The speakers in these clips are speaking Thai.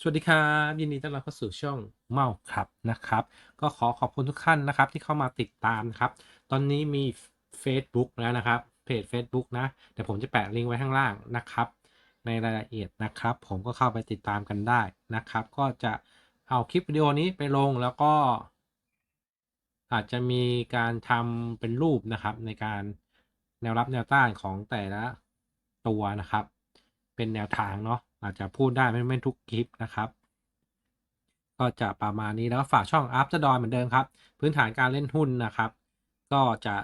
สวัสดีครับยินดีต้อนรับเข้าสู่ช่องเมาครับนะครับ ก็ขอขอบคุณทุกท่านนะครับที่เข้ามาติดตามนะครับ ตอนนี้มี Facebook แล้วนะครับเพจ Facebook นะเดี๋ยวผมจะแปะลิงก์ไว้ข้างล่างนะครับ ในรายละเอียดนะครับ ผมก็เข้าไปติดตามกันได้นะครับ ก็จะเอาคลิปวิดีโอนี้ไปลงแล้วก็ อาจจะมีการทำเป็นรูปนะครับ ในการแนวรับแนวต้านของแต่ละตัวนะครับ เป็นแนวทางเนาะ อาจจะพูดได้ไม่ไม่ทุกคลิปนะครับ ก็จะประมาณนี้แล้วฝากช่อง After d o เหมือนเดิมครับ พื้นฐานการเล่นหุ้นนะครับ ก็จะ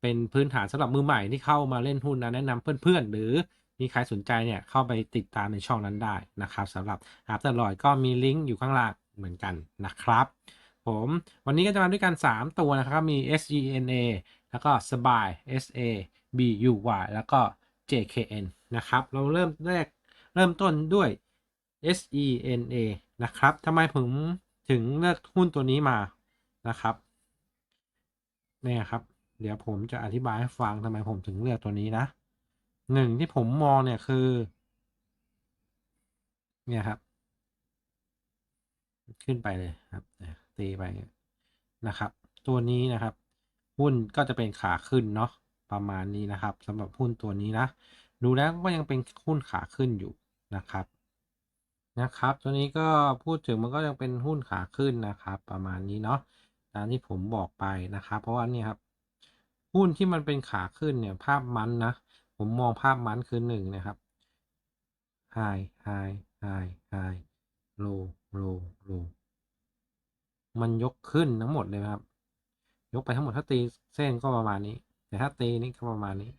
เป็นพื้นฐานสำหรับมือใหม่ที่เข้ามาเล่นหุ้นนะแนะนำเพื่อนๆ หรือมีใครสนใจเนี่ยเข้าไปติดตามในช่องนั้นได้นะครับสำหรับ After d o ก็มีลิงก์อยู่ข้างล่างเหมือนกันนะครับผมวันนี้ก็จะมาด้วยกัน 3 ตัวนะครับ มี SGNA แล้วก็สบาย SA BUY แล้วก็ JKN นะครับ เราเริ่มแรก เริ่มต้นด้วย SENA นะครับทำไมผมถึงเลือกหุ้นตัวนี้มานะครับเนี่ยครับ เดี๋ยวผมจะอธิบายให้ฟังทำไมผมถึงเลือกตัวนี้นะหนึ่งที่ผมมองเนี่ยคือ เนี่ยครับ ขึ้นไปเลยครับตีไปนะครับ ตัวนี้นะครับ หุ้นก็จะเป็นขาขึ้นเนาะประมาณนี้นะครับสำหรับหุ้นตัวนี้นะ ดูแล้วก็ยังเป็นหุ้นขาขึ้นอยู่ นะครับนะครับ ตัวนี้ก็พูดถึงมันก็ยังเป็นหุ้นขาขึ้นนะครับ ประมาณนี้เนาะตามที่ผมบอกไปนะครับ เพราะว่านี่ครับหุ้นที่มันเป็นขาขึ้นเนี่ยภาพมันนะ ผมมองภาพมันคือหนึ่งนะครับ high high high high low low low มันยกขึ้นทั้งหมดเลยครับ ยกไปทั้งหมดถ้าตีเส้นก็ประมาณนี้ แต่ถ้าตีนี่ก็ประมาณนี้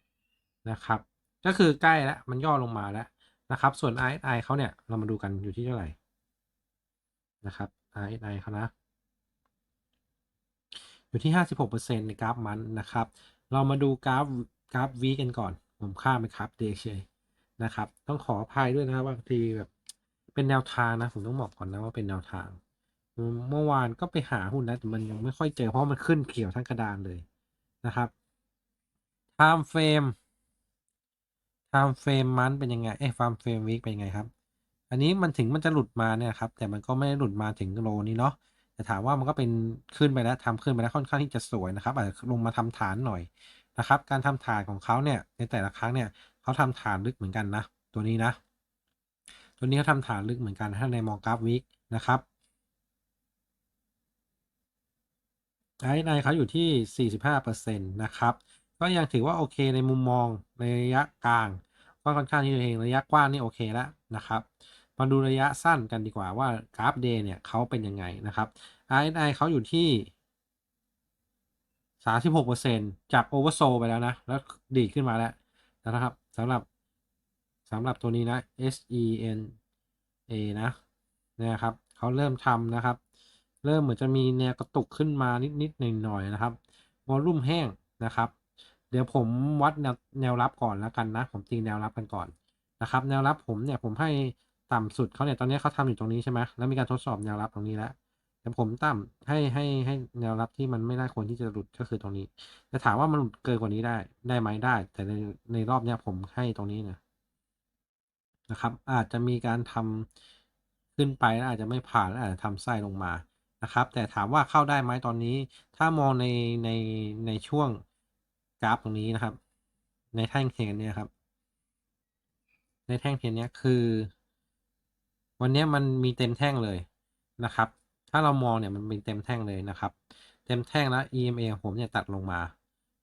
นะครับ ก็คือใกล้แล้วมันย่อลงมาแล้ว นะครับ ส่วน RSI เขาเนี่ย เรามาดูกันอยู่ที่เท่าไหร่นะครับ RSI เขานะ อยู่ที่ 56%ในกราฟมันนะครับ เรามาดูกราฟกราฟวีกันก่อน ผมข้ามไปครับเดย์เชยนะครับ ต้องขออภัยด้วยนะครับบางทีแบบเป็นแนวทางนะ ผมต้องบอกก่อนนะว่าเป็นแนวทาง เมื่อวานก็ไปหาหุ้นนะแต่มันยังไม่ค่อยเจอเพราะมันขึ้นเขียวทั้งกระดานเลยนะครับ time frame time frame มันเป็นยังไง เอ้ time frame week เป็นยังไงครับ อันนี้มันถึงมันจะหลุดมาเนี่ยครับ แต่มันก็ไม่ได้หลุดมาถึงโลนี้เนาะ แต่ถามว่ามันก็เป็นขึ้นไปแล้วทำขึ้นไปแล้วค่อนข้างที่จะสวยนะครับ อาจจะลงมาทำฐานหน่อยนะครับ การทำฐานของเขาเนี่ย ในแต่ละครั้งเนี่ยเขาทำฐานลึกเหมือนกันนะ ตัวนี้นะ ตัวนี้เขาทำฐานลึกเหมือนกันถ้าในมองกราฟวิกนะครับไอ้ในเขาอยู่ที่ 45%นะครับ ก็ยังถือว่าโอเคในมุมมองในระยะกลาง ก็ค่อนข้างที่จะเองระยะกว้างนี่โอเคแล้วนะครับ มาดูระยะสั้นกันดีกว่าว่ากราฟเดย์เนี่ยเขาเป็นยังไงนะครับ RSI เขาอยู่ที่ 36%จากโอเวอร์โซไปแล้วนะ แล้วดีขึ้นมาแล้วนะครับสำหรับสำหรับตัวนี้นะ SENA นะนะครับเขาเริ่มทำนะครับ เริ่มเหมือนจะมีแนวกระตุกขึ้นมานิดๆหน่อยๆนะครับวอลลุ่มแห้งนะครับ ดี๋ยวผมวัดแนวแนวรับก่อนแล้วกันนะ ผมตีแนวรับกันก่อนนะครับ แนวรับผมเนี่ยผมให้ต่ำสุดเขาเนี่ยตอนนี้เขาทำอยู่ตรงนี้ใช่ไหมแล้วมีการทดสอบแนวรับตรงนี้แล้วแต่ผมต่ำให้ให้ให้แนวรับที่มันไม่ได้ควรที่จะหลุดก็คือตรงนี้แต่ถามว่ามันหลุดเกินกว่านี้ได้ได้ไหมได้ แต่ในในรอบเนี้ยผมให้ตรงนี้นะนะครับ อาจจะมีการทำขึ้นไปแล้วอาจจะไม่ผ่านแล้วอาจจะทำไส้ลงมานะครับ แต่ถามว่าเข้าได้ไหมตอนนี้ ถ้ามองในในในช่วง กราฟตรงนี้นะครับ ในแท่งเทียนเนี่ยครับ ในแท่งเทียนเนี้ยคือ วันนี้มันมีเต็มแท่งเลยนะครับ ถ้าเรามองเนี่ยมันเป็นเต็มแท่งเลยนะครับ เต็มแท่งแล้ว EMA ของผมเนี่ยตัดลงมา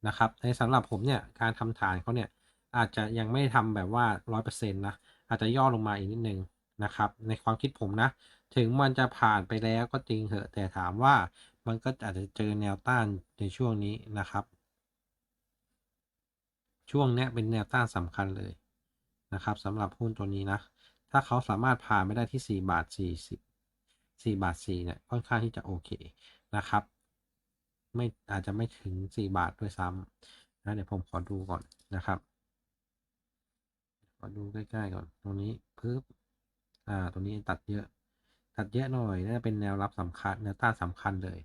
นะครับ ในสำหรับผมเนี่ยการทำฐานเขาเนี่ยอาจจะยังไม่ทำแบบว่าร้อยเปอร์เซ็นต์นะอาจจะย่อลงมาอีกนิดนึงนะครับ ในความคิดผมนะ ถึงมันจะผ่านไปแล้วก็จริงเถอะแต่ถามว่ามันก็อาจจะเจอแนวต้านในช่วงนี้นะครับ ช่วงนี้เป็นแนวต้านสำคัญเลยนะครับสำหรับหุ้นตัวนี้นะ ถ้าเขาสามารถผ่านไม่ได้ที่ 4 บาท 40 4 บาท4เนี่ยค่อนข้างที่จะโอเคนะครับ ไม่อาจจะไม่ถึง 4 บาทด้วยซ้ำนะเดี๋ยวผมขอดูก่อนนะครับ ขอดูใกล้ๆก่อน ตรงนี้ปึ๊บอ่าตรงนี้ตัดเยอะตัดเยอะหน่อยน่าจะเป็นแนวรับสำคัญแนวต้านสำคัญเลย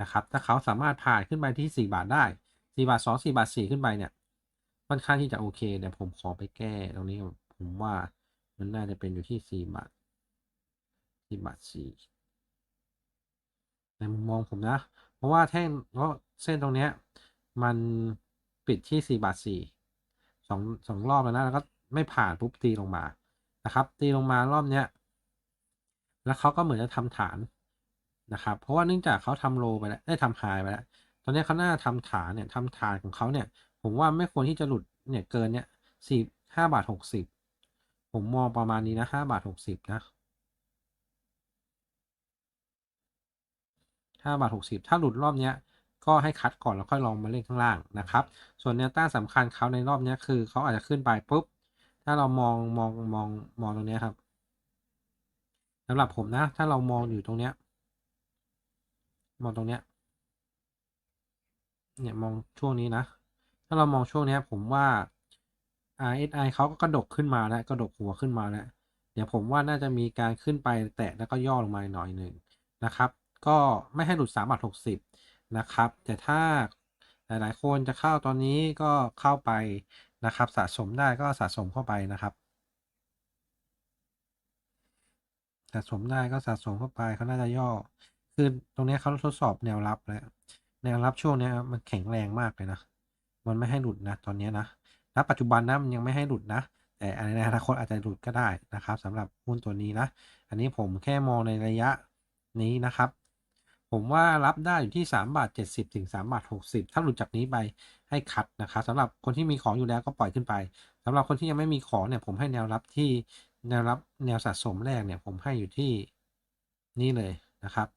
นะครับ ถ้าเขาสามารถผ่านขึ้นไปที่ 4 บาทได้ 4 บาท 2 4 บาท 4 ขึ้นไปเนี่ย ค่อนข้างที่จะโอเคเดี๋ยวผมขอไปแก้ตรงนี้ผมว่ามันน่าจะเป็นอยู่ที่4บาทสี่บาทสี่ในมุมมองผมนะ เพราะว่าแท่งเพราะเส้นตรงเนี้ย มันปิดที่สี่บาทสี่สองสองรอบแล้วนะแล้วก็ไม่ผ่านปุ๊บตีลงมานะครับ ตีลงมารอบเนี้ยแล้วเขาก็เหมือนจะทำฐานนะครับ เพราะว่าเนื่องจากเขาทำโลไปแล้วได้ทำไฮไปแล้ว ตอนนี้เขาน่าทำฐานเนี่ยทำฐานของเขาเนี่ย ผมว่าไม่ควรที่จะหลุดเนี่ยเกินเนี่ยสี่ห้าบาทหกสิบผมมองประมาณนี้นะห้าบาทหกสิบนะห้าบาทหกสิบถ้าหลุดรอบเนี้ยก็ให้คัดก่อนแล้วค่อยลองมาเล่นข้างล่างนะครับ ส่วนแนวต้านสำคัญเขาในรอบนี้คือเขาอาจจะขึ้นไปปุ๊บ ถ้าเรามองมองมองมองตรงนี้ครับสำหรับผมนะ ถ้าเรามองอยู่ตรงเนี้ย มองตรงเนี้ย เนี่ยมองช่วงนี้นะ ถ้าเรามองช่วงนี้ผมว่า RSI เขาก็กระดกขึ้นมาแล้วกระดกหัวขึ้นมาแล้วเดี๋ยวผมว่าน่าจะมีการขึ้นไปแตะแล้วก็ย่อลงมาหน่อยหนึ่งนะครับ ก็ไม่ให้หลุด3บาท60 นะครับ แต่ถ้าหลายๆ คนจะเข้าตอนนี้ก็เข้าไปนะครับ สะสมได้ก็สะสมเข้าไปนะครับ สะสมได้ก็สะสมเข้าไปเขาน่าจะย่อ คือตรงนี้เขาทดสอบแนวรับแล้วแนวรับช่วงนี้มันแข็งแรงมากเลยนะ มันไม่ให้หลุดนะตอนนี้นะณปัจจุบันนะมันยังไม่ให้หลุดนะ แต่ในอนาคตอาจจะหลุดก็ได้นะครับสำหรับหุ้นตัวนี้นะ อันนี้ผมแค่มองในระยะนี้นะครับ ผมว่ารับได้อยู่ที่3บาท70 ถึง3บาท60 ถ้าหลุดจากนี้ไปให้คัดนะครับสำหรับคนที่มีของอยู่แล้วก็ปล่อยขึ้นไปสำหรับคนที่ยังไม่มีของเนี่ยผมให้แนวรับที่แนวรับแนวสะสมแรกเนี่ยผมให้อยู่ที่นี่เลยนะครับ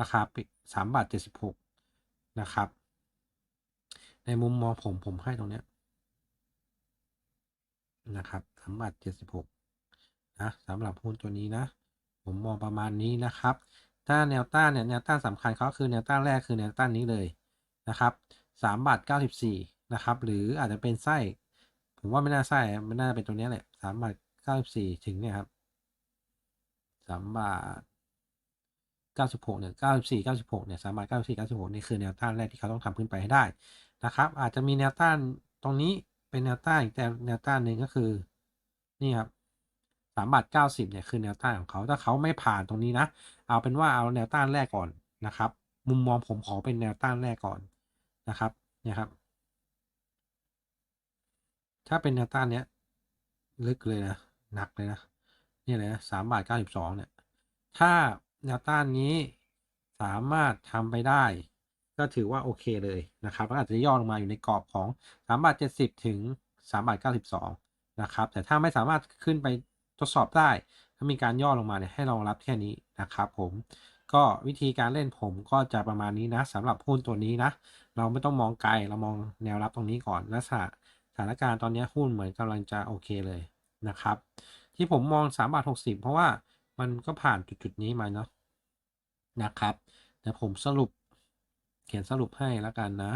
ราคาสามบาทเจ็ดสิบหกนะครับ ในมุมมองผมผมให้ตรงเนี้ยนะครับสามบาทเจ็ดสิบหกนะสำหรับหุ้นตัวนี้นะ ผมมองประมาณนี้นะครับ ถ้าแนวต้านเนี่ยแนวต้านสำคัญเขาคือแนวต้านแรกคือแนวต้านนี้เลยนะครับสามบาทเก้าสิบสี่นะครับ หรืออาจจะเป็นไส้ ผมว่าไม่น่าไส้ไม่น่าเป็นตัวนี้แหละสามบาทเก้าสิบสี่ถึงเนี่ยครับสามบาทเก้าสิบหกเนี่ยเก้าสิบสี่เก้าสิบหกเนี่ยสามบาทเก้าสิบสี่เก้าสิบหกนี่คือแนวต้านแรกที่เขาต้องทำขึ้นไปให้ได้ นะครับ อาจจะมีแนวต้านตรงนี้เป็นแนวต้านอีกแต่แนวต้านหนึ่งก็คือ นี่ครับสามบาทเก้าสิบเนี่ยคือแนวต้านของเขาถ้าเขาไม่ผ่านตรงนี้นะ เอาเป็นว่าเอาแนวต้านแรกก่อนนะครับ มุมมองผมขอเป็นแนวต้านแรกก่อนนะครับเนี่ยครับ ถ้าเป็นแนวต้านเนี้ยลึกเลยนะหนักเลยนะนี่เลยนะสามบาทเก้าสิบสองเนี่ย ถ้าแนวต้านนี้สามารถทำไปได้ ก็ถือว่าโอเคเลยนะครับอาจจะย่อลงมาอยู่ในกรอบของ3บาท70 ถึง3บาท92 นะครับ แต่ถ้าไม่สามารถขึ้นไปทดสอบได้ ถ้ามีการย่อลงมาเนี่ยให้รองรับแค่นี้นะครับผมก็วิธีการเล่นผมก็จะประมาณนี้นะสำหรับหุ้นตัวนี้นะ เราไม่ต้องมองไกลเรามองแนวรับตรงนี้ก่อนและสถานการณ์ตอนนี้หุ้นเหมือนกำลังจะโอเคเลยนะครับ ที่ผมมอง3บาท60 เพราะว่ามันก็ผ่านจุดๆนี้มาเนาะนะครับเดี๋ยวผมสรุป ขียนสรุปให้แล้วกันนะ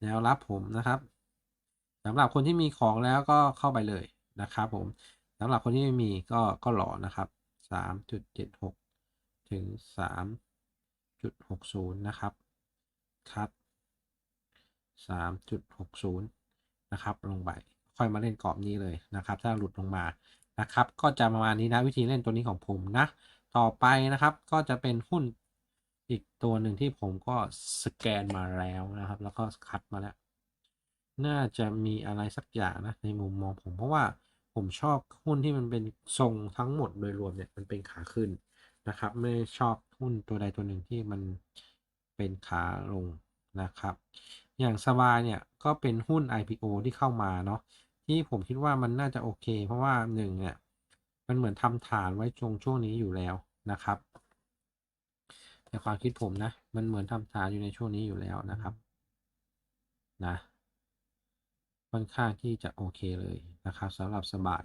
แนวรับผมนะครับสำหรับคนที่มีของแล้วก็เข้าไปเลยนะครับผมสำหรับคนที่ไม่มีก็ก็รอนะครับสามจุดเจ็ดหกถึงสามจุดหกศูนย์นะครับครับสามจุดหกศูนย์นะครับ ลงไปค่อยมาเล่นกรอบนี้เลยนะครับ ถ้าหลุดลงมานะครับ ก็จะประมาณนี้นะวิธีเล่นตัวนี้ของผมนะ ต่อไปนะครับก็จะเป็นหุ้น อีกตัวหนึ่งที่ผมก็สแกนมาแล้วนะครับ แล้วก็คัดมาแล้ว น่าจะมีอะไรสักอย่างนะในมุมมองผมเพราะว่าผมชอบหุ้นที่มันเป็นทรงทั้งหมดโดยรวมเนี่ยมันเป็นขาขึ้นนะครับ ไม่ชอบหุ้นตัวใดตัวหนึ่งที่มันเป็นขาลงนะครับ อย่างสบายเนี่ยก็เป็นหุ้น IPO ที่เข้ามาเนาะที่ผมคิดว่ามันน่าจะโอเค เพราะว่าหนึ่งเนี่ยมันเหมือนทำฐานไว้ช่วงช่วงนี้อยู่แล้วนะครับ ในความคิดผมนะ มันเหมือนทำฐานอยู่ในช่วงนี้อยู่แล้วนะครับ นะ ค่อนข้างที่จะโอเคเลยนะครับสำหรับสบาย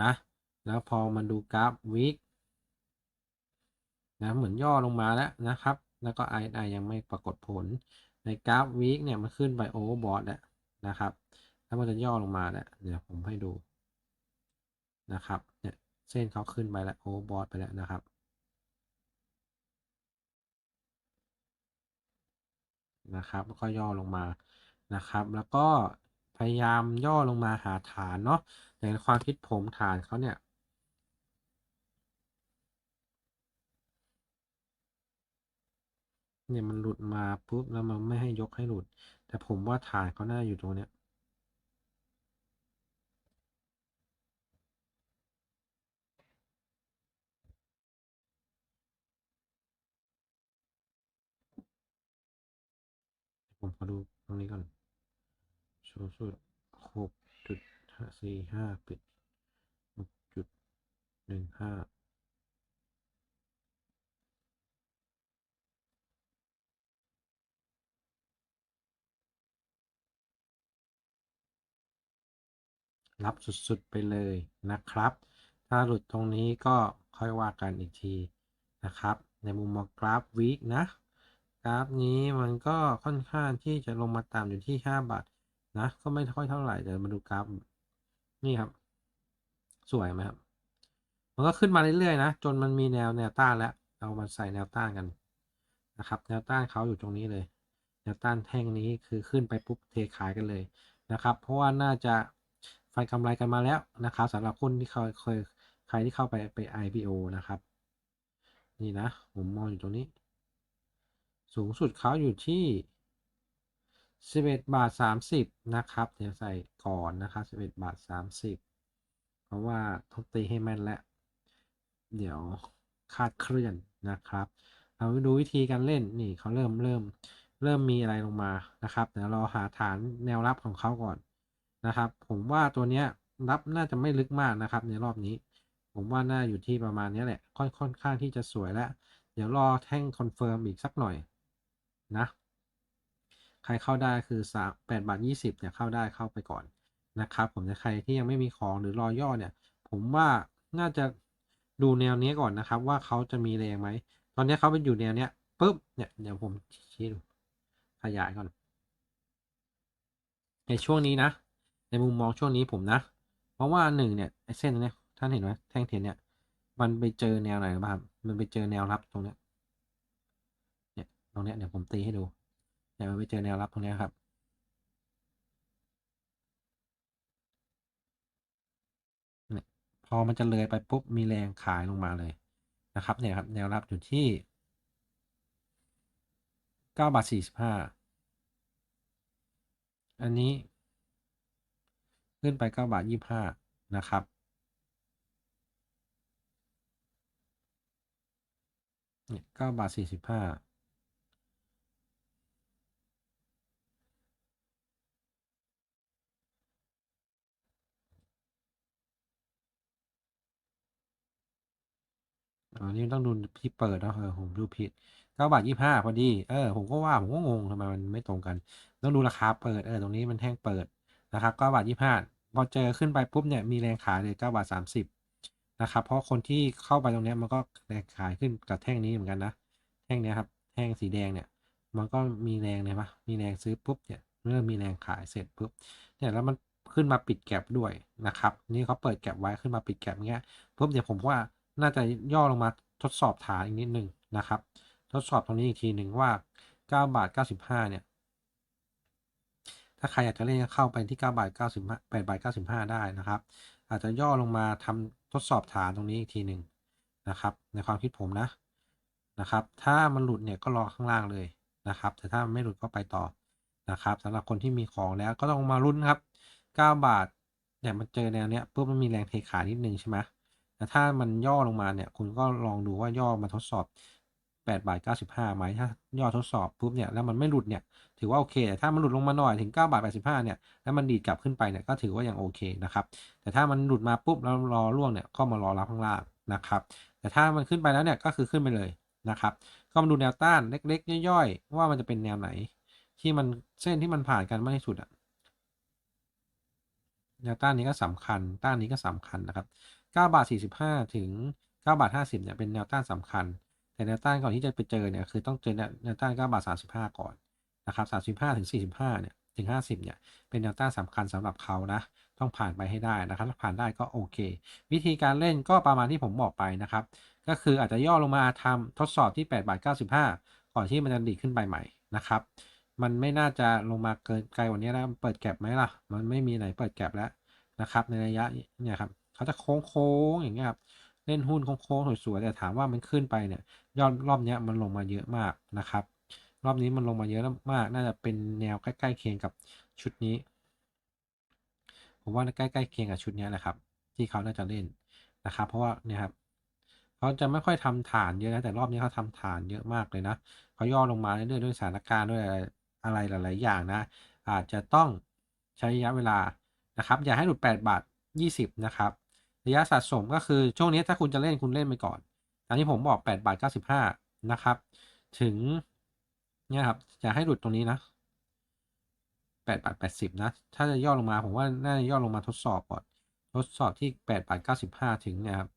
นะ แล้วพอมันดูกราฟวิกนะเหมือนย่อลงมาแล้วนะครับ แล้วก็ RSI ยังไม่ปรากฏผล ในกราฟวิกเนี่ยมันขึ้นไปโอเวอร์บอทแล้วนะครับ แล้วมันจะย่อลงมาแล้วเดี๋ยวผมให้ดูนะครับ เนี่ยเส้นเขาขึ้นไปแล้วโอเวอร์บอทไปแล้วนะครับ นะครับ แล้วก็ย่อลงมานะครับ แล้วก็พยายามย่อลงมาหาฐานเนาะอย่ความคิดผมฐานเขาเนี่ยเนี่ยมันหลุดมาปุ๊บแล้วมันไม่ให้ยกให้หลุด แต่ผมว่าฐานเขาหน่าอยู่ตรงเนี้ย ผมขอดูตรงนี้ก่อนสูงสุดหกจุดสี่ห้าปิดหกจุดหนึ่งห้ารับสุดๆ ไปเลยนะครับ ถ้าหลุดตรงนี้ก็ค่อยว่ากันอีกทีนะครับ ในมุมมองกราฟวีคนะ ราฟนี้มันก็ค่อนข้างที่จะลงมาต่ำอยู่ที่ 5 บาทนะ ก็ไม่ค่อยเท่าไหร่เดี๋ยวมาดูกราฟ นี่ครับ สวยไหมครับ มันก็ขึ้นมาเรื่อยๆนะ จนมันมีแนวแนวต้านแล้ว เรามาใส่แนวต้านกันนะครับ แนวต้านเขาอยู่ตรงนี้เลย แนวต้านแท่งนี้คือขึ้นไปปุ๊บเทขายกันเลยนะครับ เพราะว่าน่าจะฟันกำไรกันมาแล้วนะครับสำหรับคนที่เคยเคยใครที่เข้าไปไป IPO นะครับ นี่นะ ผมมองอยู่ตรงนี้ สูงสุดเขาอยู่ที่ 11 บาท 30 นะครับ เดี๋ยวใส่ก่อนนะครับ 11 บาท 30 เพราะว่าต้องตีให้แม่นแล้ว เดี๋ยวคาดเคลื่อนนะครับ เราไปดูวิธีการเล่นนี่เขาเริ่มเริ่มเริ่มมีอะไรลงมานะครับเดี๋ยวเราหาฐานแนวรับของเขาก่อนนะครับ ผมว่าตัวเนี้ยรับน่าจะไม่ลึกมากนะครับ ในรอบนี้ ผมว่าน่าอยู่ที่ประมาณนี้แหละค่อนค่อนข้างที่จะสวยแล้ว เดี๋ยวรอแท่งคอนเฟิร์มอีกสักหน่อย นะ ใครเข้าได้คือสามแปดบาทยี่สิบเนี่ยเข้าได้เข้าไปก่อนนะครับ ผมจะใครที่ยังไม่มีของหรือรอย่อเนี่ย ผมว่าน่าจะดูแนวนี้ก่อนนะครับ ว่าเขาจะมีแรงไหม ตอนนี้เขาเป็นอยู่แนวเนี้ยปุ๊บเนี่ยเดี๋ยวผมชี้ดูขยายก่อน ในช่วงนี้นะ ในมุมมองช่วงนี้ผมนะ เพราะว่าหนึ่งเนี่ยไอเส้นเนี้ยท่านเห็นไหมแท่งเทียนเนี่ย มันไปเจอแนวไหนบ้างครับมันไปเจอแนวรับตรงเนี้ย ตรงนี้เดี๋ยวผมตีให้ดูเดี๋ยวไปเจอแนวรับตรงนี้ครับ พอมันจะเลยไปปุ๊บมีแรงขายลงมาเลยนะครับเนี่ยครับแนวรับอยู่ที่9บาท45 อันนี้ ขึ้นไป9บาท25 นะครับ9บาท45 อ๋อนี่ต้องดูพี่เปิดนะเออผมดูผิดเก้าบาทยี่ห้าพอดี เออ ผมก็ว่าผมก็งงทำไมมันไม่ตรงกัน ต้องดูราคาเปิด เออ ตรงนี้มันแท่งเปิดนะครับเก้าบาทยี่ห้าพอเจอขึ้นไปปุ๊บเนี่ยมีแรงขายเลยเก้าบาทสามสิบนะครับ เพราะคนที่เข้าไปตรงนี้มันก็แรงขายขึ้นกับแท่งนี้เหมือนกันนะ แท่งนี้ครับ แท่งสีแดงเนี่ย มันก็มีแรงเลยปะมีแรงซื้อปุ๊บเนี่ย เริ่มมีแรงขายเสร็จปุ๊บ เนี่ยแล้วมันขึ้นมาปิดแก็บด้วยนะครับ นี่เขาเปิดแก็บไว้ขึ้นมาปิดแก็บเงี้ยปุ๊บเดี๋ยวผมว่า น่าจะย่อลงมาทดสอบฐานอีกนิดหนึ่งนะครับ ทดสอบตรงนี้อีกทีหนึ่งว่า9บาท95เนี่ย ถ้าใครอยากจะเล่นเข้าไปที่9บาท95 8บาท95 ได้นะครับ อาจจะย่อลงมาทำทดสอบฐานตรงนี้อีกทีหนึ่งนะครับ ในความคิดผมนะนะครับ ถ้ามันหลุดเนี่ยก็รอข้างล่างเลยนะครับ แต่ถ้าไม่หลุดก็ไปต่อนะครับสำหรับคนที่มีของแล้วก็ต้องมาลุ้นครับ 9 บาทเนี่ยมันเจอแนวเนี้ยปุ๊บมันมีแรงเทขายนิดนึงใช่ไหม แต่ถ้ามันย่อลงมาเนี่ย คุณก็ลองดูว่าย่อมาทดสอบ8บาท95ไหมถ้าย่อทดสอบปุ๊บเนี่ยแล้วมันไม่หลุดเนี่ยถือว่าโอเคแต่ถ้ามันหลุดลงมาหน่อยถึง9บาท85เนี่ยแล้วมันดีดกลับขึ้นไปเนี่ยก็ถือว่ายังโอเคนะครับแต่ถ้ามันหลุดมาปุ๊บแล้วรอร่วงเนี่ยก็มารอรับข้างล่างนะครับ แต่ถ้ามันขึ้นไปแล้วเนี่ยก็คือขึ้นไปเลยนะครับ ก็มาดูแนวต้านเล็กๆ ย่อยๆ ว่ามันจะเป็นแนวไหน ที่มันเส้นที่มันผ่านกันมากที่สุดอะแนวต้านนี้ก็สำคัญ ต้านนี้ก็สำคัญนะครับ 9บาท45 ถึง 9 บาท 50เนี่ยเป็นแนวต้านสำคัญ แต่แนวต้านก่อนที่จะไปเจอเนี่ยคือต้องเจอแนวต้าน 9 บาท 35 ก่อนนะครับ35 ถึง 45เนี่ยถึง 50เนี่ยเป็นแนวต้านสำคัญสำหรับเขานะต้องผ่านไปให้ได้นะครับถ้าผ่านได้ก็โอเค วิธีการเล่นก็ประมาณที่ผมบอกไปนะครับ ก็คืออาจจะย่อลงมาทำทดสอบที่ 8 บาท 95 ก่อนที่มันจะดีขึ้นไปใหม่นะครับ มันไม่น่าจะลงมาเกินไกลกว่านี้แล้วเปิดแก็บไหมล่ะ มันไม่มีไหนเปิดแก็บแล้วนะครับ ในระยะเนี่ยครับ เขาจะโค้งโค้งอย่างเงี้ยครับเล่นหุ้นโค้งๆสวยๆแต่ถามว่ามันขึ้นไปเนี่ย ยอดรอบเนี้ยมันลงมาเยอะมากนะครับ รอบนี้มันลงมาเยอะมาก น่าจะเป็นแนวใกล้ๆเคียงกับชุดนี้ ผมว่าใกล้ๆเคียงกับชุดนี้แหละครับ ที่เขาน่าจะเล่นนะครับ เพราะว่าเนี่ยครับเขาจะไม่ค่อยทำฐานเยอะนะแต่รอบนี้เขาทำฐานเยอะมากเลยนะเขาย่อลงมาเรื่อยๆด้วยสถานการณ์ด้วยอะไรหลาย ๆ อย่างนะ อาจจะต้องใช้ระยะเวลานะครับ อย่าให้หลุด 8 บาท 20 นะครับ ระยะสะสมก็คือช่วงนี้ถ้าคุณจะเล่นคุณเล่นไปก่อนอันนี้ผมบอก8บาท95 นะครับ ถึงเนี่ยครับอย่าให้หลุดตรงนี้นะ8บาท80 นะ ถ้าจะย่อลงมาผมว่าน่าจะย่อลงมาทดสอบก่อน ทดสอบที่8บาท95 ถึงเนี่ยครับ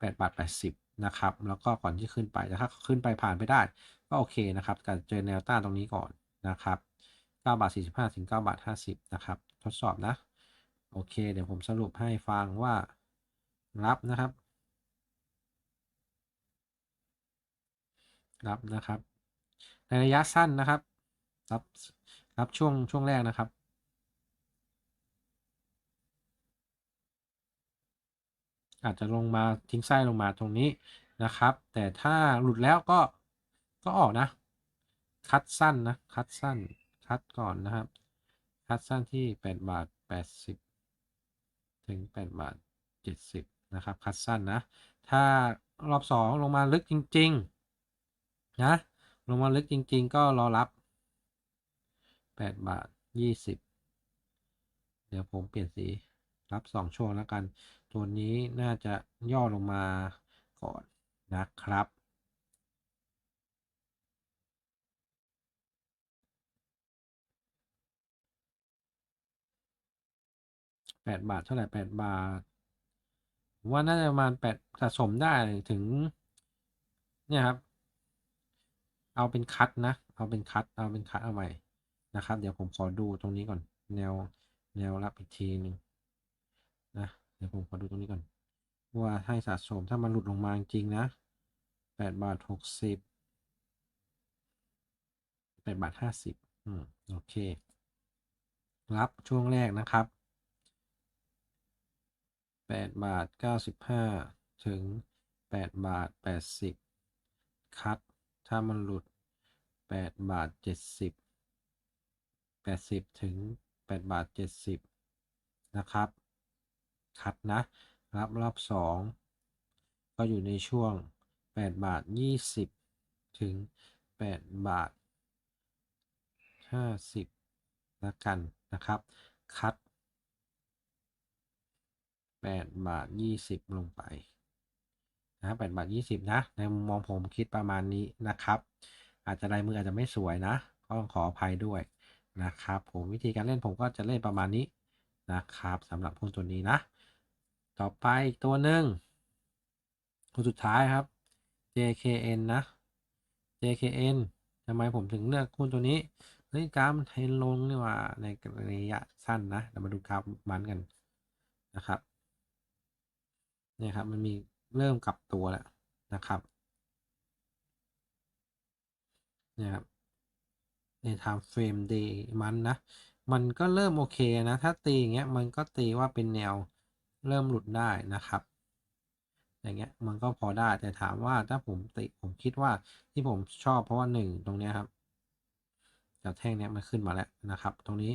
8บาท80 นะครับ แล้วก็ก่อนที่ขึ้นไปแต่ถ้าขึ้นไปผ่านไปได้ ก็โอเคนะครับการเจอแนวต้านตรงนี้ก่อนนะครับ9บาท45 ถึง9บาท50 นะครับ ทดสอบนะ โอเค เดี๋ยวผมสรุปให้ฟังว่ารับนะครับ รับนะครับ ในระยะสั้นนะครับ รับรับช่วงช่วงแรกนะครับอาจจะลงมาทิ้งไส้ลงมาตรงนี้นะครับ แต่ถ้าหลุดแล้วก็ก็ออกนะ คัดสั้นนะ คัดสั้น คัดก่อนนะครับ คัดสั้นที่ 8 บาท 80 ถึง8บาท70นะครับคัดสั้นนะ ถ้ารอบ 2 ลงมาลึกจริง ๆ นะ ลงมาลึกจริง ๆ ก็รอรับ 8 บาท 20 เดี๋ยวผมเปลี่ยนสีรับ 2 ช่วงแล้วกัน ตัวนี้น่าจะย่อลงมาก่อนนะครับ 8บาทเท่าไหร่8บาท ว่าน่าจะประมาณ8สะสมได้ถึง เนี่ยครับ เอาเป็นคัดนะ เอาเป็นคัด เอาเป็นคัดเอาใหม่นะครับ เดี๋ยวผมขอดูตรงนี้ก่อน แนวแนวรับอีกทีหนึ่งนะ เดี๋ยวผมขอดูตรงนี้ก่อน ว่าให้สะสมถ้ามันหลุดลงมาจริงนะ8บาท60 8บแปดบาท50อืมโอเค รับช่วงแรกนะครับ 8 บาท 95 ถึง 8 บาท 80 คัด ถ้ามันหลุด 8 บาท 70 80 ถึง 8 บาท 70 นะครับ คัดนะ รับรอบ 2 ก็อยู่ในช่วง 8 บาท 20 ถึง 8 บาท 50ล้วกันนะครับ คัด 8 บาท 20 ลงไปนะ8บาท 20 นะ ในมุมมองผมคิดประมาณนี้นะครับ อาจจะลายมืออาจจะไม่สวยนะ ก็ต้องขออภัยด้วยนะครับผมวิธีการเล่นผมก็จะเล่นประมาณนี้นะครับสำหรับหุ้นตัวนี้นะ ต่อไปอีกตัวหนึ่งตัวสุดท้ายครับ JKN นะ JKN ทำไมผมถึงเลือกหุ้นตัวนี้เฮ้ยกราฟมันเทรนลงนี่ว่าในระยะสั้นนะเรามาดูกราฟมันกันนะครับ เนี่ยครับมันมีเริ่มกลับตัวแล้วนะครับเนี่ยครับใน time frame day มันนะ มันก็เริ่มโอเคนะ ถ้าตีอย่างเงี้ยมันก็ตีว่าเป็นแนวเริ่มหลุดได้นะครับ อย่างเงี้ยมันก็พอได้แต่ถามว่าถ้าผมติผมคิดว่าที่ผมชอบเพราะว่าหนึ่งตรงเนี้ยครับจากแท่งเนี้ยมันขึ้นมาแล้วนะครับ ตรงนี้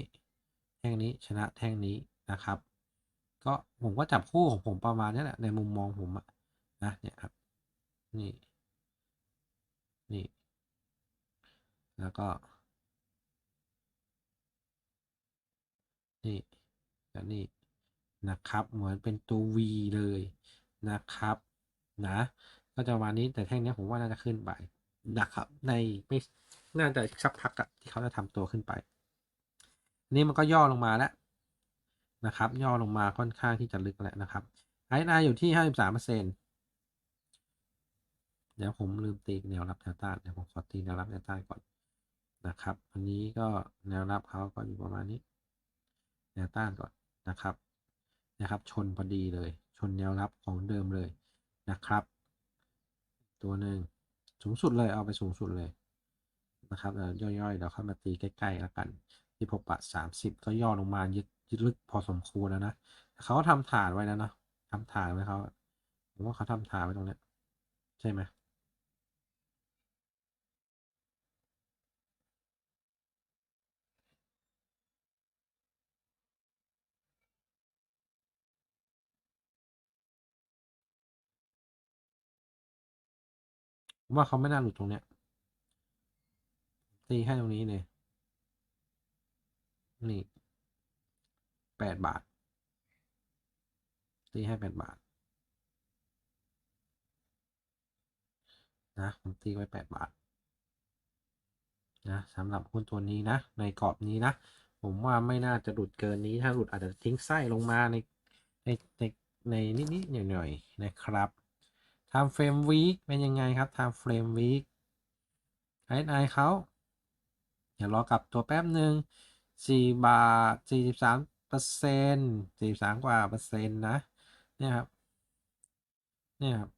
แท่งนี้ชนะแท่งนี้นะครับ ก็ผมก็จับคู่ของผมประมาณนี้แหละในมุมมองผมอะนะเนี่ยครับ นี่ นี่ แล้วก็ นี่และนี่นะครับ เหมือนเป็นตัว V เลยนะครับนะก็จะประมานี้แต่แท่งนี้ผมว่าน่าจะขึ้นไปนะครับ ในไม่น่าจะสักพักอะที่เขาจะทำตัวขึ้นไป นี่มันก็ย่อลงมาแล้ว นะครับ ย่อลงมาค่อนข้างที่จะลึกแหล้วนะครับไอ้นาอยู่ที่ห้าสิบสามเปอร์เซ็นต์เดี๋ยวผมลืมตีแนวรับแนวต้านเดี๋ยวผมขอตีแนวรับแนวต้านก่อนนะครับอันนี้ก็แนวรับเขาก็อยู่ประมาณนี้ แนวต้านก่อนนะครับนะครับ ชนพอดีเลย ชนแนวรับของเดิมเลยนะครับ ตัวหนึ่งสูงสุดเลยเอาไปสูงสุดเลยนะครับย่อยๆเดี๋ยวเข้ามาตีใกล้ๆแล้วกันที่พบปะสามสิบก็ย่อลงมายึด ยึดลึกพอสมควรแล้วนะเขาทำฐานไว้นะเนาะทำฐานไว้เขาผมว่าเขาทำฐานไว้ตรงเนี้ยใช่ไหมว่าเขาไม่น่าหลุดตรงเนี้ยตีให้ตรงนี้เลยนี่ แปดบาท ตีให้แปดบาท นะ ผมตีไว้แปดบาท นะสำหรับหุ้นตัวนี้นะ ในกรอบนี้นะ ผมว่าไม่น่าจะหลุดเกินนี้ ถ้าหลุดอาจจะทิ้งไส้ลงมาใน ใน ใน ในนิดๆหน่อยๆ นะครับ time frame week เป็นยังไงครับ time frame week RSI เขาเดี๋ยวรอกลับตัวแป๊บหนึ่งสี่บาทสี่สิบสาม ปอร์เซ็นต์สี่สามกว่าเปอร์เซ็นต์นะเนี่ยครับเนี่ยครับ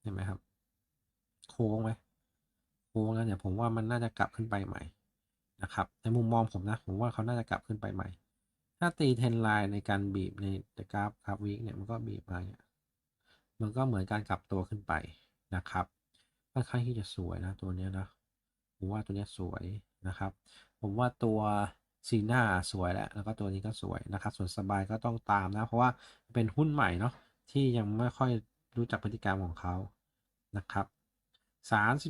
เห็นไหมครับ โค้งไหมโค้งแล้วเนี่ยผมว่ามันน่าจะกลับขึ้นไปใหม่นะครับ ในมุมมองผมนะ ผมว่าเขาน่าจะกลับขึ้นไปใหม่ ถ้าตีเทนไลน์ในการบีบในกราฟกราฟวีคเนี่ยมันก็บีบมาเนี่ยมันก็เหมือนการกลับตัวขึ้นไปนะครับค่อนข้างที่จะสวยนะตัวเนี้ยนะผมว่าตัวเนี้ยสวยนะครับ ผมว่าตัว ซีน่าสวยแล้วแล้วก็ตัวนี้ก็สวยนะครับ ส่วนสบายก็ต้องตามนะ เพราะว่าเป็นหุ้นใหม่เนาะที่ยังไม่ค่อยรู้จักพฤติกรรมของเขานะครับ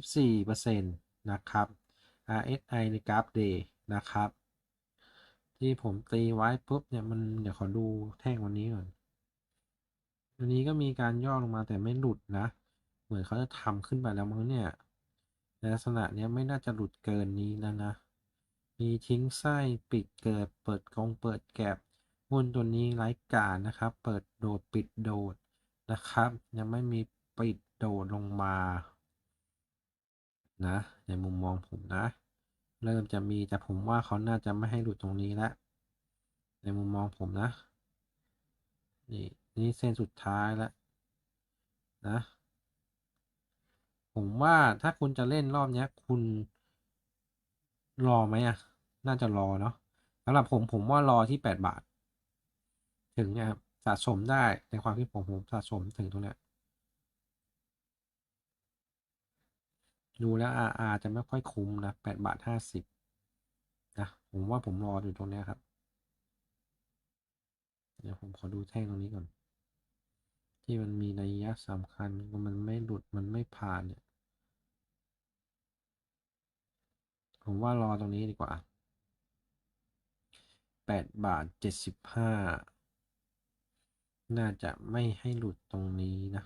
34%นะครับ RSI ในกราฟ Day นะครับ ที่ผมตีไว้ปุ๊บเนี่ยมันเดี๋ยวขอดูแท่งวันนี้ก่อนวันนี้ก็มีการย่อลงมาแต่ไม่หลุดนะ เหมือนเขาจะทำขึ้นไปแล้วมั้งเนี่ยในลักษณะเนี้ยไม่น่าจะหลุดเกินนี้แล้วนะ มีทิ้งไส้ปิดเกิด เปิดกองเปิดแก็บหุ้นตัวนี้ไร้การนะครับ เปิดโดดปิดโดดนะครับ ยังไม่มีปิดโดดลงมานะในมุมมองผมนะ เริ่มจะมีแต่ผมว่าเขาน่าจะไม่ให้หลุดตรงนี้ล้วในมุมมองผมนะ นี่นี่เส้นสุดท้ายแล้วนะ ผมว่าถ้าคุณจะเล่นรอบนี้คุณรอไหมอะ น่าจะรอเนาะสำหรับผมผมว่ารอที่แปดบาท ถึงเนี่ยครับสะสมได้ในความคิดผมผมสะสมถึงตรงเนี้ยดูแล้ว RR จะไม่ค่อยคุ้มนะแปดบาทห้าสิบนะผมว่าผมรออยู่ตรงเนี้ยครับ เดี๋ยวผมขอดูแท่งตรงนี้ก่อน ที่มันมีนัยยะสำคัญมันไม่หลุดมันไม่ผ่านเนี่ยผมว่ารอตรงนี้ดีกว่า แปดบาทเจ็ดสิบห้าน่าจะไม่ให้หลุดตรงนี้นะ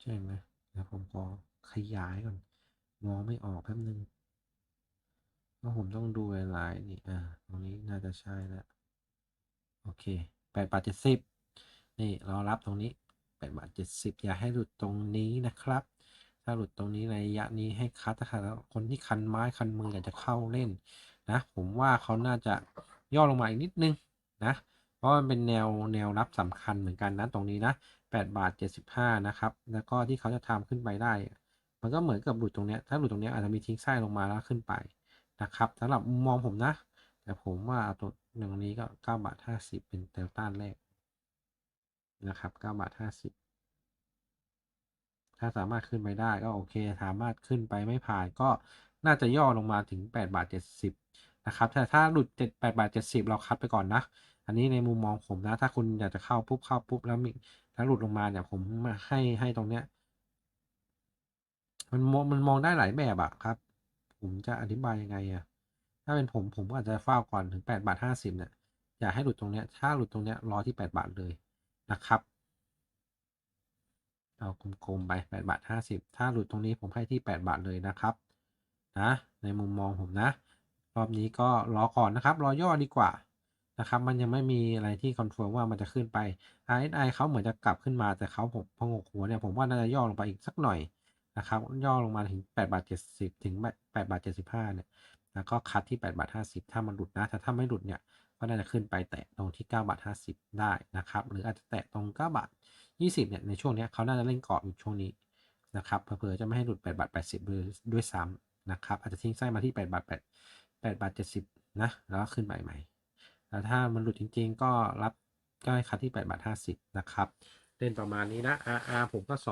ใช่ไหมเดี๋ยวผมขอขยายก่อน มองไม่ออกแป๊บนึงเพราะผมต้องดูหลายๆนี่อ่าตรงนี้น่าจะใช่แล้ว โอเคแปดบาทเจ็ดสิบนี่ เรารับตรงนี้ แปดบาทเจ็ดสิบอย่าให้หลุดตรงนี้นะครับ ถ้าหลุดตรงนี้ในระยะนี้ให้คัดถ้าคนที่คันไม้คันมืออยากจะเข้าเล่นนะผมว่าเขาน่าจะย่อลงมาอีกนิดนึงนะเพราะมันเป็นแนวแนวรับสำคัญเหมือนกันนะตรงนี้นะ8บาท75 นะครับ แล้วก็ที่เขาจะทำขึ้นไปได้ มันก็เหมือนกับหลุดตรงเนี้ยถ้าหลุดตรงเนี้ยอาจจะมีทิ้งไส้ลงมาแล้วขึ้นไปนะครับสำหรับมุมมองผมนะ แต่ผมว่าตัวหนึ่งนี้ก็9บาท50 เป็นเดลต้าแรก นะครับ9บาท50 ถ้าสามารถขึ้นไปได้ก็โอเค สามารถขึ้นไปไม่ผ่านก็น่าจะย่อลงมาถึง8บาท70นะครับแต่ถ้าหลุด7 8บาท70 เราคัดไปก่อนนะ อันนี้ในมุมมองผมนะ ถ้าคุณอยากจะเข้าปุ๊บเข้าปุ๊บแล้วมีถ้าหลุดลงมาเนี่ยผมให้ให้ตรงเนี้ยมันมองมันมองได้หลายแบบอะครับ ผมจะอธิบายยังไงอะถ้าเป็นผมผมก็อาจจะเฝ้าก่อนถึง8บาท50เนี่ยอย่าให้หลุดตรงเนี้ยถ้าหลุดตรงเนี้ยรอที่ 8 บาทเลย นะครับเอากลมๆไป8บาท50 ถ้าหลุดตรงนี้ผมให้ที่ 8 บาทเลยนะครับนะในมุมมองผมนะ รอบนี้ก็รอก่อนนะครับ รอย่อดีกว่านะครับมันยังไม่มีอะไรที่คอนเฟิร์มว่ามันจะขึ้นไป RSI เขาเหมือนจะกลับขึ้นมาแต่เขาผมพงกหัวเนี่ยผมว่าน่าจะย่อลงไปอีกสักหน่อยนะครับย่อลงมาถึง8บาท70 ถึง8บาท75เนี่ยแล้วก็คัดที่8บาท50 ถ้ามันหลุดนะแต่ถ้าไม่หลุดเนี่ย ก็น่าจะขึ้นไปแตะตรงที่9บาท50 ได้นะครับ หรืออาจจะแตะตรง9บาท20เนี่ยในช่วงนี้เขาน่าจะเล่นเกาะอยู่ช่วงนี้นะครับเผื่อจะไม่ให้หลุด8บาท80ด้วยด้วยซ้ำนะครับ อาจจะทิ้งไส้มาที่8บาท8 8บาท70นะแล้วก็ขึ้นไปใหม่แล้วถ้ามันหลุดจริง ๆ ก็รับก็ให้คัดที่8บาท50นะครับเล่นประมาณนี้นะ RR ผมก็ 2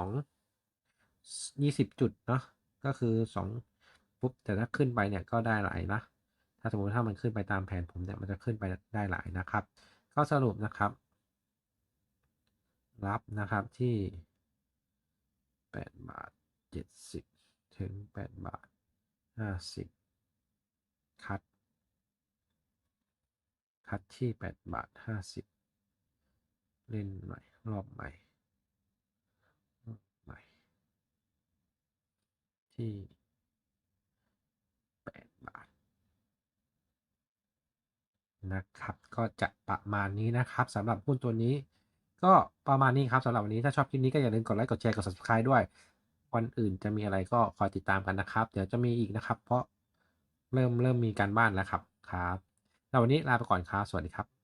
20 จุดเนาะก็คือ 2 ปุ๊บแต่ถ้าขึ้นไปเนี่ยก็ได้หลายนะ ถ้าสมมติถ้ามันขึ้นไปตามแผนผมเนี่ยมันจะขึ้นไปได้หลายนะครับ ก็สรุปนะครับ รับนะครับที่ 8 บาท 70 ถึง 8 บาท 50 คัด คัดที่ 8 บาท 50 เล่นใหม่ รอบใหม่ใหม่ที่ 8 บาท นะครับ ก็จะประมาณนี้นะครับสำหรับหุ้นตัวนี้ ก็ประมาณนี้ครับสำหรับวันนี้ถ้าชอบคลิปนี้ก็อย่าลืมกดไลค์กดแชร์กด subscribe ด้วย วันอื่นจะมีอะไรก็คอยติดตามกันนะครับ เดี๋ยวจะมีอีกนะครับ เพราะเริ่มเริ่มมีการบ้านแล้วครับครับแล้ววันนี้ลาไปก่อนครับสวัสดีครับ